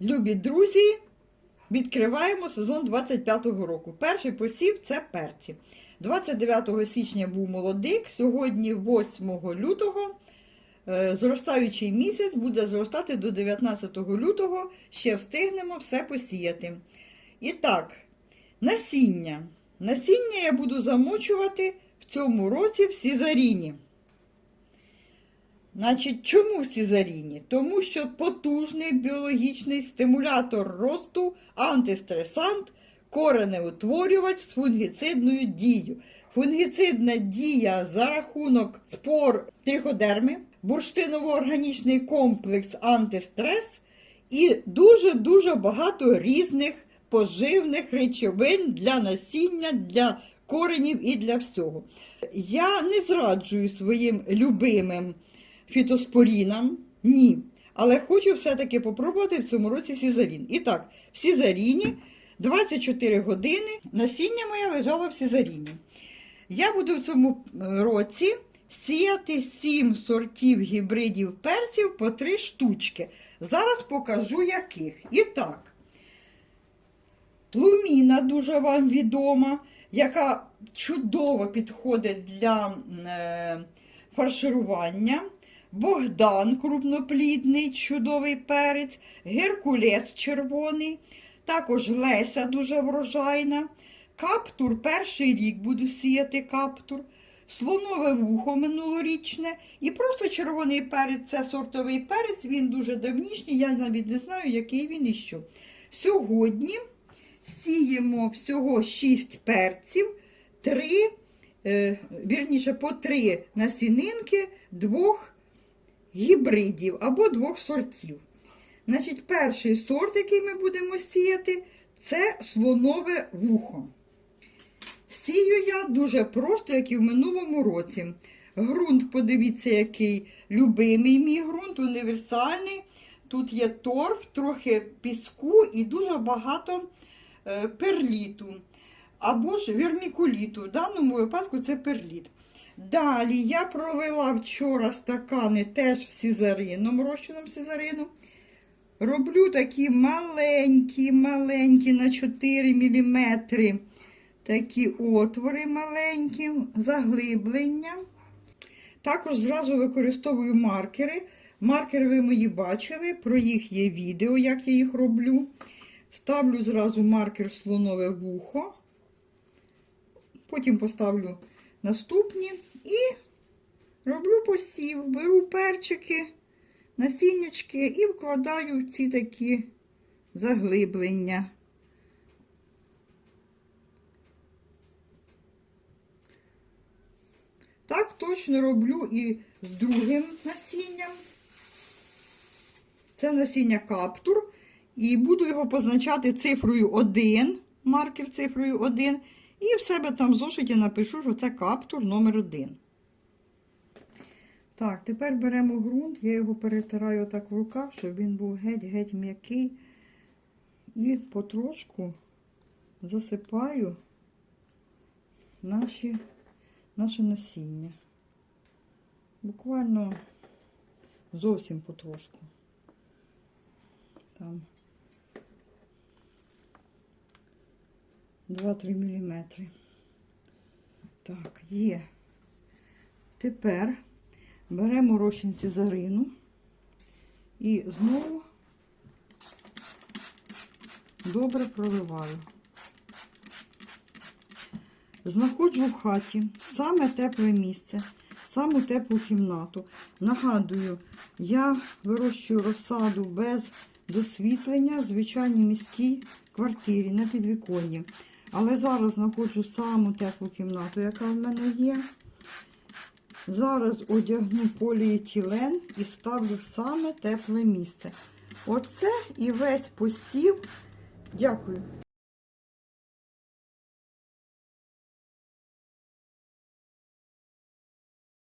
Любі друзі, відкриваємо сезон 25-го року. Перший посів це перці. 29 січня був молодик, сьогодні 8 лютого. Е, Зростаючий місяць буде зростати до 19 лютого, ще встигнемо все посіяти. І так, насіння. Насіння я буду замочувати в цьому році в Сізаріні. Значить, чому Сізаріні? Тому що потужний біологічний стимулятор росту, антистресант, коренеутворювач з фунгіцидною дією. Фунгіцидна дія за рахунок спор триходерми, бурштиново-органічний комплекс антистрес і дуже-дуже багато різних поживних речовин для насіння, для коренів і для всього. Я не зраджую своїм любимим фітоспорінам, ні. Але хочу все-таки попробувати в цьому році Сізарін. І так, в Сізаріні 24 години насіння моє лежало в Сізаріні. Я буду в цьому році сіяти 7 сортів гібридів перців по 3 штучки. Зараз покажу яких. І так, Луміна дуже вам відома, яка чудово підходить для е, фарширування. Богдан крупноплідний, чудовий перець, Геркулес червоний, також Леся дуже врожайна. Каптур перший рік буду сіяти каптур, слонове вухо минулорічне і просто червоний перець це сортовий перець, він дуже давнішній, я навіть не знаю, який він і що. Сьогодні сіємо всього 6 перців, 3, е, вірніше по 3 насінинки двох гібридів або двох сортів. Значить, перший сорт, який ми будемо сіяти, це слонове вухо. Сію я дуже просто, як і в минулому році. Грунт, подивіться, який любимий мій ґрунт, універсальний. Тут є торф, трохи піску і дуже багато е, перліту. Або ж вермікуліту. В даному випадку це перліт. Далі я провела вчора стакани теж сізарином, розчином сізарину. Роблю такі маленькі, маленькі на 4 мм такі отвори маленькі, заглиблення. Також зразу використовую маркери. Маркери ви мої бачили, про їх є відео, як я їх роблю. Ставлю зразу маркер слонове вухо. Потім поставлю наступні і роблю посів, беру перчики, насіннячки і вкладаю в ці такі заглиблення. Так точно роблю і з другим насінням. Це насіння каптур. І буду його позначати цифрою 1, маркер цифрою 1. І в себе там в зошиті напишу, що це каптур номер 1. Так, тепер беремо ґрунт, я його перетираю так в руках, щоб він був геть-геть м'який. І потрошку засипаю наші, наше насіння. Буквально зовсім потрошку. Там 2-3 мм. Так, є. Тепер беремо розчин цезарину і знову добре проливаю. Знаходжу в хаті саме тепле місце, саму теплу кімнату. Нагадую, я вирощую розсаду без досвітлення в звичайній міській квартирі на підвіконні. Але зараз знаходжу саму теплу кімнату, яка в мене є. Зараз одягну поліетилен і ставлю в саме тепле місце. Оце і весь посів. Дякую.